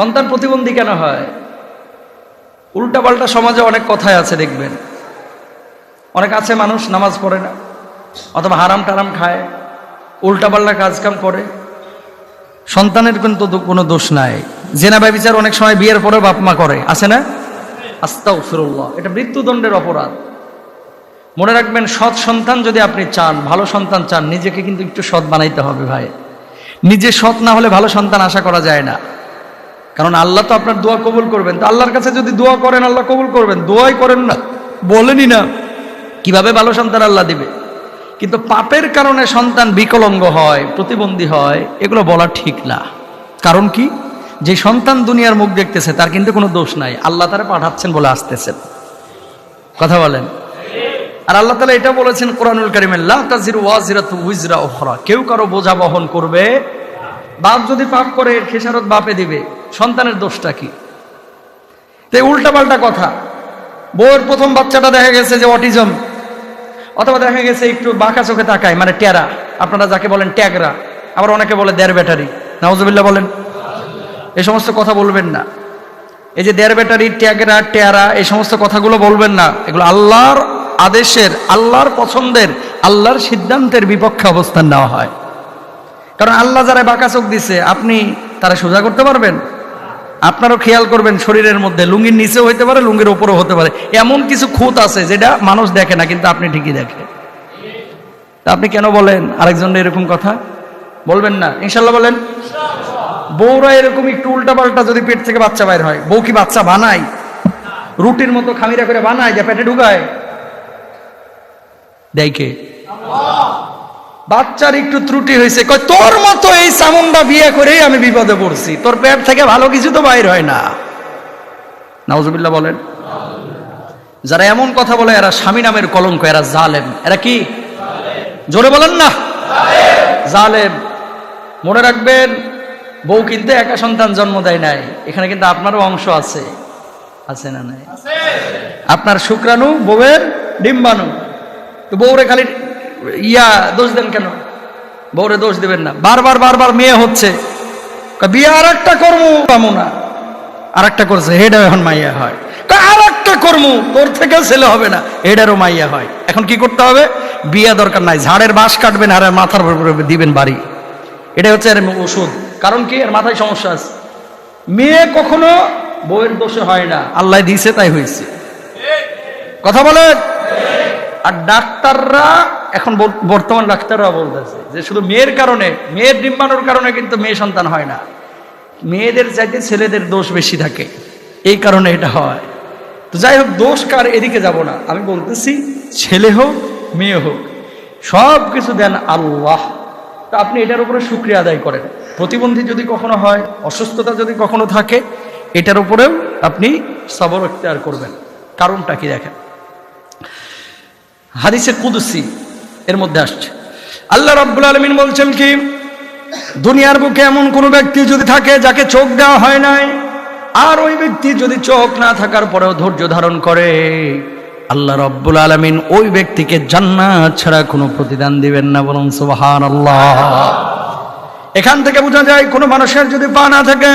সন্তান প্রতিবন্ধী কেন হয়? উল্টাপাল্টা সমাজে অনেক কথাই আছে, দেখবেন। অনেক আছে মানুষ নামাজ পড়ে না, অথবা হারাম টারাম খায়, উল্টাপাল্টা কাজকাম করে। সন্তানের কিন্তু কোনো দোষ নাই। জেনা ব্যবচার অনেক সময় বিয়ের পরে বাপ মা করে, আছে না? আস্তাও ফিরুল্লাহ এটা মৃত্যুদণ্ডের অপরাধ। মনে রাখবেন, সৎ সন্তান যদি আপনি চান, ভালো সন্তান চান, নিজেকে কিন্তু একটু সৎ বানাইতে হবে ভাই। নিজে সৎ না হলে ভালো সন্তান আশা করা যায় না। কারণ আল্লাহ তো আপনার দোয়া কবুল করবেন। তো আল্লাহর কাছে যদি দোয়া করেন, আল্লাহ কবুল করবেন। দোয়াই করেন না। বলেনই না। কীভাবে ভালো সন্তান আল্লাহ দিবে? কিন্তু পাপের কারণে সন্তান বিকলঙ্গ হয়, প্রতিবন্ধী হয়, এগুলো বলা ঠিক না। কারণ কি? যে সন্তান দুনিয়ার মুখ দেখতেছে, তার কিন্তু কোনো দোষ নাই। আল্লাহ তারা পাঠাচ্ছেন বলে আসতেছেন। কথা বলেন। আর আল্লাহ তালা এটা বলেছেন কোরআনুল কারিমেল্লাহ কেউ কারও বোঝা বহন করবে বাপ যদি পাপ করে খেসারত বাপে দিবে। সন্তানের দোষটা কি? তো উল্টা পাল্টা কথা। বউয়ের প্রথম বাচ্চাটা দেখা গেছে যে অটিজম। অথবা দেখা গেছে একটু বাঁকা চোখে তাকায় মানে ট্যারা আপনারা যাকে বলেন ট্যাগরা, আবার অনেকে বলে দেড় ব্যাটারি। নাউজুবিল্লাহ বলেন। এই সমস্ত কথা বলবেন না। এই যে দেড় ব্যাটারি, ট্যাগরা ট্যারা এই সমস্ত কথাগুলো বলবেন না। এগুলো আল্লাহর আদেশের, আল্লাহর পছন্দের, আল্লাহর সিদ্ধান্তের বিপক্ষে অবস্থান নেওয়া হয়। কারণ আল্লাহ যারা বাঁকা চোখ দিছে, আপনি তারা সোজা করতে পারবেন? আপনারও খেয়াল করবেন, শরীরের মধ্যে লুঙ্গির নিচেও হতে পারে, লুঙ্গির ওপরও হতে পারে। এমন কিছু খুঁত আছে যেটা মানুষ দেখে না, কিন্তু আপনি ঠিকই দেখে তা আপনি কেন বলেন? আরেকজনের এরকম কথা? বলবেন না? ইনশাল্লাহ বলেন। বউরা এরকম একটু উল্টা পাল্টা যদি পেট থেকে বাচ্চা বাইর হয়, বউ কি বাচ্চা বানায়? রুটির মতো খামিরা করে বানায়, যা পেটে ঢুকায়? দেয় কে? বাচ্চার একটু ত্রুটি হয়েছে। কয়, তোর মতো এই সামুন্ডা বিয়ে করেই আমি বিপদে পড়ছি। তোর পেট থেকে ভালো কিছু তো বাইর হয় না। নাউজুবিল্লাহ বলেন। যারা এমন কথা বলে, এরা স্বামী নামের কলঙ্ক, এরা জালেম। এরা কি? জোরে বলেন না। জালেম। মনে রাখবেন, বউ কিন্তু একা সন্তান জন্ম দেয় নাই। এখানে কিন্তু আপনারও অংশ আছে। আছে না নাই? আপনার শুক্রাণু, বউয়ের ডিম্বাণু। তো বউরে খালি ইয়া দোষ দেন কেন? বউরে দোষ দেবেন না। বারবার বারবার মেয়ে হচ্ছে। বিয়ে আর একটা কর্ম, পামো না। আর একটা করছে হেডা এখন মাইয়া হয়। আর একটা কর্ম, তোর থেকে ছেলে হবে না, হেডারও মাইয়া হয়। এখন কি করতে হবে? বিয়ে দরকার নাই। ঝাড়ের বাঁশ কাটবেন আর মাথার উপরে দিবেন বাড়ি। এটা হচ্ছে এর ওষুধ। কারণ কি? এর মাথায় সমস্যা আছে। মেয়ে কখনো বউয়ের দোষে হয় না। আল্লাহ দিয়েছে তাই হয়েছে। কথা আর ডাক্তাররা, এখন বর- বর্তমান ডাক্তাররা বলতেছে যে শুধু মেয়ের কারণে, মেয়ের ডিম্বানোর কারণে কিন্তু মেয়ে সন্তান হয় না। মেয়েদের চাইতে ছেলেদের দোষ বেশি থাকে। এই কারণে এটা হয়। তো যাই হোক, দোষ কার এদিকে যাব না। আমি বলতেছি, ছেলে হোক, মেয়ে হোক সব কিছু দেন আল্লাহ। তা আপনি এটার উপরে শুক্রিয়া আদায় করেন। প্রতিবন্ধী যদি কখনো হয়, অসুস্থতা যদি কখনো থাকে, এটার উপরেও আপনি সবর অক্তিয়ার করবেন। কারণটা কি দেখেন? হাদিসে কুদুসি এর মধ্যে আসছে। আল্লাহ রাব্বুল আলমিন বলছেন কি, দুনিয়ার বুকে এমন কোনো ব্যক্তি যদি থাকে যাকে চোখ দেওয়া হয় নাই, আর ওই ব্যক্তি যদি চোখ না থাকার পরেও ধৈর্য ধারণ করে, আল্লাহ রব্বুল আলমিন ওই ব্যক্তিকে জান্নাত ছাড়া কোনো প্রতিদান দিবেন না বলুন সুবাহান আল্লাহ এখান থেকে বোঝা যায় কোনো মানুষের যদি পা না থাকে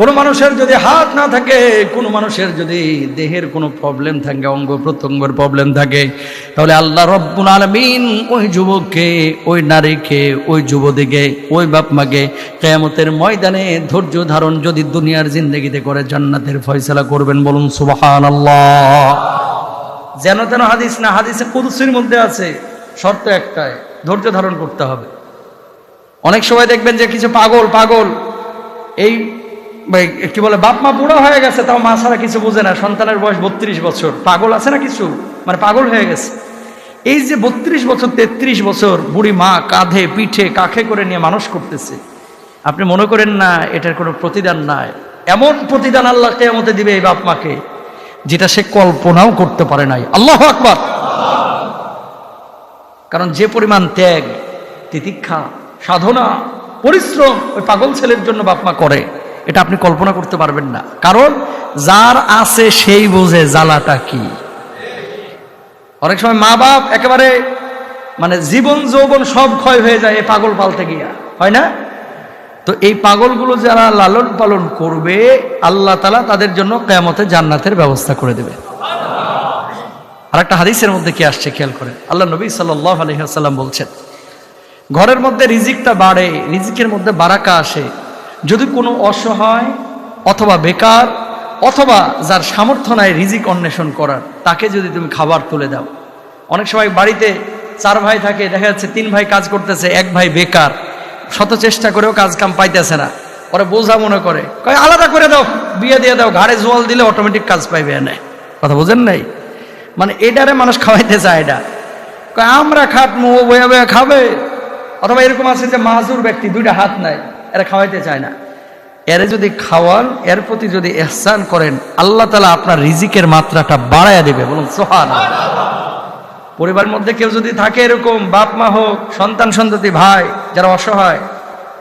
কোনো মানুষের যদি হাত না থাকে, কোনো মানুষের যদি দেহের কোনো প্রবলেম থাকে, অঙ্গ প্রত্যঙ্গের প্রবলেম থাকে, তাহলে আল্লাহ রব্বুল আলমিন ওই যুবককে, ওই নারীকে, ওই যুবতীকে, ওই বাপ মাকে কেয়ামতের ময়দানে ধৈর্য ধারণ যদি দুনিয়ার জিন্দগিতে করে জান্নাতের ফয়সালা করবেন বলুন সুবাহান আল্লাহ যেন তেন হাদিস না, হাদিসে কুদুসির মধ্যে আছে, শর্ত একটাই, ধৈর্য ধারণ করতে হবে। অনেক সময় দেখবেন যে কিছু পাগল পাগল, এই কি বলে, বাপ মা বুড়ো হয়ে গেছে, তাও মা ছাড়া কিছু বোঝে না। সন্তানের বয়স বত্রিশ বছর। পাগল আছে না কিছু? মানে পাগল হয়ে গেছে। এই যে বত্রিশ বছর, তেত্রিশ বছর, বুড়ি মা কাঁধে, পিঠে, কাখে করে নিয়ে মানুষ করতেছে। আপনি মনে করেন না, এটার কোনো প্রতিদান নাই। এমন প্রতিদান আল্লাহ কেয়ামতে দিবে এই বাপ মাকে, যেটা সে কল্পনাও করতে পারে নাই। আল্লাহ আকবার! কারণ যে পরিমাণ ত্যাগ, তিতিক্ষা, সাধনা, পরিশ্রম ওই পাগল ছেলের জন্য বাপমা করে। এটা আপনি কল্পনা করতে পারবেন না। কারণ যার আছে সেই বোঝে জ্বালাটা কি। অনেক সময় মা বাপ একেবারে মানে জীবন যৌবন সব ক্ষয় হয়ে যায় এই পাগল পালতে গিয়া। হয় না? তো এই পাগলগুলো যারা লালন পালন করবে, আল্লাহ তালা তাদের জন্য কেয়ামতে জান্নাতের ব্যবস্থা করে দেবে। আর একটা হাদিসের মধ্যে কি আসছে খেয়াল করেন? আল্লাহ নবী সাল্লাহ আলহিহাল্লাম বলছেন, ঘরের মধ্যে রিজিকটা বাড়ে, রিজিকের মধ্যে বারাকা আসে। যদি কোনো অসহায় অথবা বেকার অথবা যার সামর্থ্য নাই রিজিক অন্বেষণ করার, তাকে যদি তুমি খাবার তুলে দাও। অনেক সময় বাড়িতে চার ভাই থাকে, দেখা যাচ্ছে তিন ভাই কাজ করতেছে, এক ভাই বেকার, শত চেষ্টা করেও কাজ কাম পাইতেছে না। পরে বোঝা মনে করে, কয়, আলাদা করে দাও, বিয়ে দিয়ে দাও, ঘাড়ে জোয়াল দিলে অটোমেটিক কাজ পাইবে এনে। কথা বোঝেন নাই? মানে এটারে মানুষ খাওয়াইতে চায় এটা কয়, আমরা খাটমু বয়া বয়া খাবে। অথবা এরকম আছে যে মাজুর ব্যক্তি, দুইটা হাত নাই। এরা খাওয়াইতে চায় না। এর যদি খাওয়ান, এর প্রতি যদি এহসান করেন, আল্লাহ তালা আপনার রিজিকের মাত্রাটা বাড়াইয়া দেবে বলুন সোহান পরিবার মধ্যে কেউ যদি থাকে এরকম, বাপ, মা হোক, সন্তান, সন্ততি, ভাই, যারা অসহায়,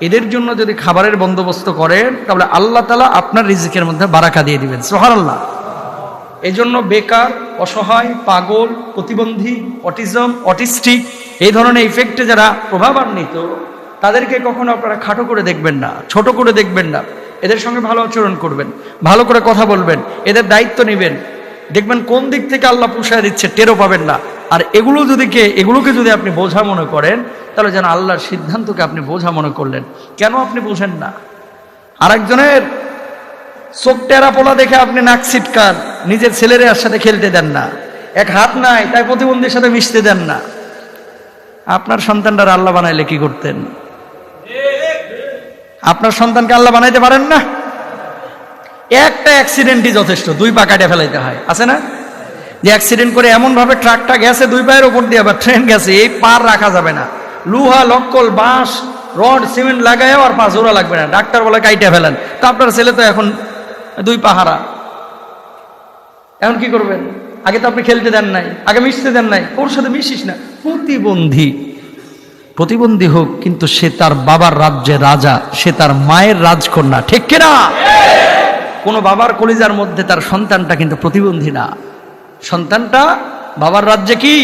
এদের জন্য যদি খাবারের বন্দোবস্ত করেন, তাহলে আল্লাহ তালা আপনার রিজিকের মধ্যে বারাকা দিয়ে দিবেন সোহার আল্লাহ এই জন্য বেকার, অসহায়, পাগল, প্রতিবন্ধী, অটিজম, অটিস্টিক, এই ধরনের ইফেক্টে যারা প্রভাবান্বিত তাদেরকে কখনো আপনারা খাটো করে দেখবেন না, ছোট করে দেখবেন না। এদের সঙ্গে ভালো আচরণ করবেন, ভালো করে কথা বলবেন, এদের দায়িত্ব নেবেন। দেখবেন কোন দিক থেকে আল্লাহ পুষায় দিচ্ছে, টেরও পাবেন না। আর এগুলো যদি কে, এগুলোকে যদি আপনি বোঝা মনে করেন, তাহলে যেন আল্লাহর সিদ্ধান্তকে আপনি বোঝা মনে করলেন। কেন আপনি বোঝেন না? আরেকজনের চোখ টেরা পোলা দেখে আপনি নাক ছিটকান, নিজের ছেলের সাথে খেলতে দেন না। এক হাত নাই, তাই প্রতিবন্ধীর সাথে মিশতে দেন না। আপনার সন্তানরা আল্লাহ বানাইলে কি করতেন? আপনার সন্তানকে আল্লাহ বানাইতে পারেন না? একটা অ্যাক্সিডেন্টই যথেষ্ট, দুই পা কাটে ফেলাইতে হয়, আছে না? যে অ্যাক্সিডেন্ট করে এমন ভাবে ট্রাকটা গেছে, দুই পায়ের উপর দিয়ে আবার ট্রেন গেছে, এই পার রাখা যাবে না। লুহা, লক্কল, বাঁশ, রড, সিমেন্ট লাগায় আর পা জোড়া লাগবে না। ডাক্তার বলে কাইটে ফেলেন। তো আপনার ছেলে তো এখন দুই পাহারা এখন কি করবেন? আগে তো আপনি খেলতে দেন নাই, আগে মিশতে দেন নাই, ওর সাথে মিশিস না। প্রতিবন্ধী। প্রতিবন্ধী হোক, কিন্তু সে তার বাবার রাজ্যে রাজা, সে তার মায়ের রাজকন্যা, ঠিক কিনা? কোনো বাবার কলিজার মধ্যে তার সন্তানটা কিন্তু প্রতিবন্ধী না। সন্তানটা বাবার রাজ্যে কি?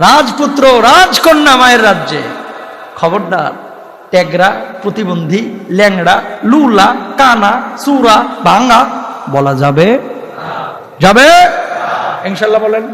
রাজপুত্র, রাজকন্যা মায়ের রাজ্যে। খবরদার, ট্যাগরা, প্রতিবন্ধী, ল্যাংড়া, লুলা, কানা চূড়া ভাঙা, বলা যাবে? যাবে? ইনশাল্লাহ বলেন।